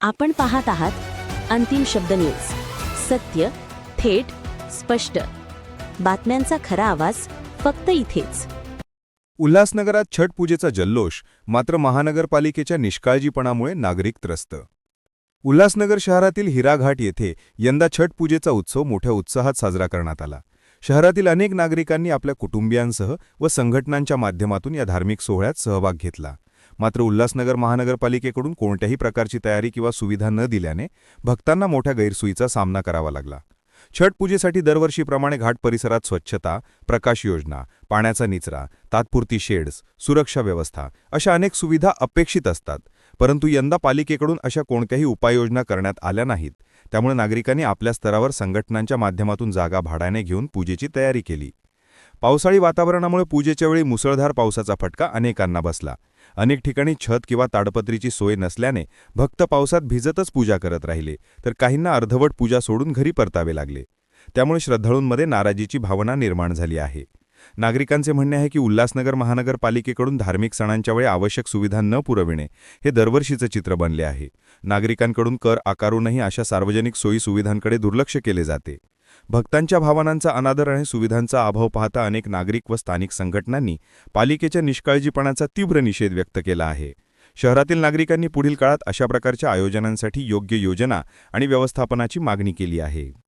आपण पाहत आहात अंतिम शब्द न्यूज सत्य थेट स्पष्ट. बातम्यांचा खरा आवाज फक्त इथेच. उल्हासनगरात छठ पूजेचा जल्लोष मात्र महानगरपालिकेच्या निष्काळजीपणामुळे नागरिक त्रस्त. उल्हासनगर शहरातील हिराघाट येथे यंदा छठ पूजेचा उत्सव मोठ्या उत्साहात साजरा करण्यात आला. शहरातील अनेक नागरिकांनी आपल्या कुटुंबियांसह व संघटनांच्या माध्यमातून या धार्मिक सोहळ्यात सहभाग घेतला. मात्र उल्हासनगर महानगरपालिकेकडून कोणत्याही प्रकारची तयारी किंवा सुविधा न दिल्याने भक्तांना मोठ्या गैरसोयीचा सामना करावा लागला. छठ पूजेसाठी दरवर्षीप्रमाणे घाट परिसरात स्वच्छता प्रकाश योजना पाण्याचा निचरा तात्पुरती शेड्स सुरक्षा व्यवस्था अशा अनेक सुविधा अपेक्षित असतात. परंतु यंदा पालिकेकडून अशा कोणत्याही उपाययोजना करण्यात आल्या नाहीत. त्यामुळे नागरिकांनी आपल्या स्तरावर संघटनांच्या माध्यमातून जागा भाड्याने घेऊन पूजेची तयारी केली. पावसाळी वातावरणामुळे पूजेच्या वेळी मुसळधार पावसाचा फटका अनेकांना बसला. अनेक ठिकाणी छत किंवा ताडपत्रीची सोय नसल्याने भक्त पावसात भिजतच पूजा करत राहिले तर काहींना अर्धवट पूजा सोडून घरी परतावे लागले. त्यामुळे श्रद्धाळूंमध्ये नाराजीची भावना निर्माण झाली आहे. नागरिकांचे म्हणणे आहे की उल्हासनगर महानगरपालिकेकडून धार्मिक सणांच्या वेळी आवश्यक सुविधा न पुरविणे हे दरवर्षीचं चित्र बनले आहे. नागरिकांकडून कर आकारूनही अशा सार्वजनिक सोयी सुविधांकडे दुर्लक्ष केले जाते. भक्तांच्या भावनांचा अनादर आणि सुविधांचा अभाव पाहता अनेक नागरिक व स्थानिक संघटनांनी पालिकेच्या निष्काळजीपणाचा तीव्र निषेध व्यक्त केला आहे. शहरातील नागरिकांनी पुढील काळात अशा प्रकारच्या आयोजनांसाठी योग्य योजना आणि व्यवस्थापनाची मागणी केली आहे.